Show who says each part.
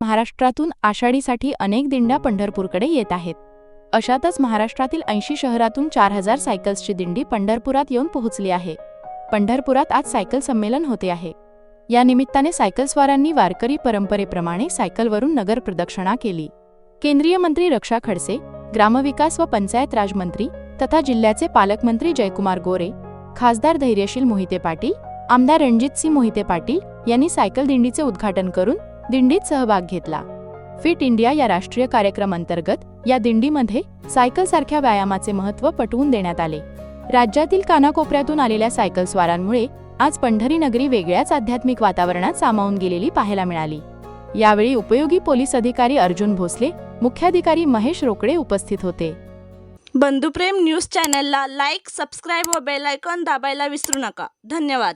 Speaker 1: महाराष्ट्रातून आषाढीसाठी अनेक दिंड्या पंढरपूरकडे येत आहेत. अशातच महाराष्ट्रातील ऐंशी शहरातून चार हजार सायकल्सची दिंडी पंढरपुरात येऊन पोहोचली आहे. पंढरपुरात आज सायकल संमेलन होते आहे. या निमित्ताने सायकलस्वारांनी वारकरी परंपरेप्रमाणे सायकलवरून नगर प्रदक्षिणा केली. केंद्रीय मंत्री रक्षा खडसे ग्रामविकास व पंचायत राजमंत्री तथा जिल्ह्याचे पालकमंत्री जयकुमार गोरे खासदार धैर्यशील मोहिते पाटील आमदार रणजितसिंह मोहिते पाटील यांनी सायकल दिंडीचे उद्घाटन करून दिंडीत सहभाग घेतला. फिट इंडिया या राष्ट्रीय कार्यक्रम अंतर्गत या दिंडीमध्ये सायकलसारख्या व्यायामाचे महत्त्व पटवून देण्यात आले. राज्यातील कानाकोपऱ्यातून आलेल्या सायकलस्वारांमुळे आज पंढरी नगरी वेगळ्याच आध्यात्मिक वातावरणात सामावून गेलेली पाहायला मिळाली. यावेळी उपयोगी पोलीस अधिकारी अर्जुन भोसले मुख्याधिकारी महेश रोकडे उपस्थित होते.
Speaker 2: बंधुप्रेम न्यूज चॅनलला लाईक सबस्क्राईब व बेलायकॉन दाबायला विसरू नका. धन्यवाद.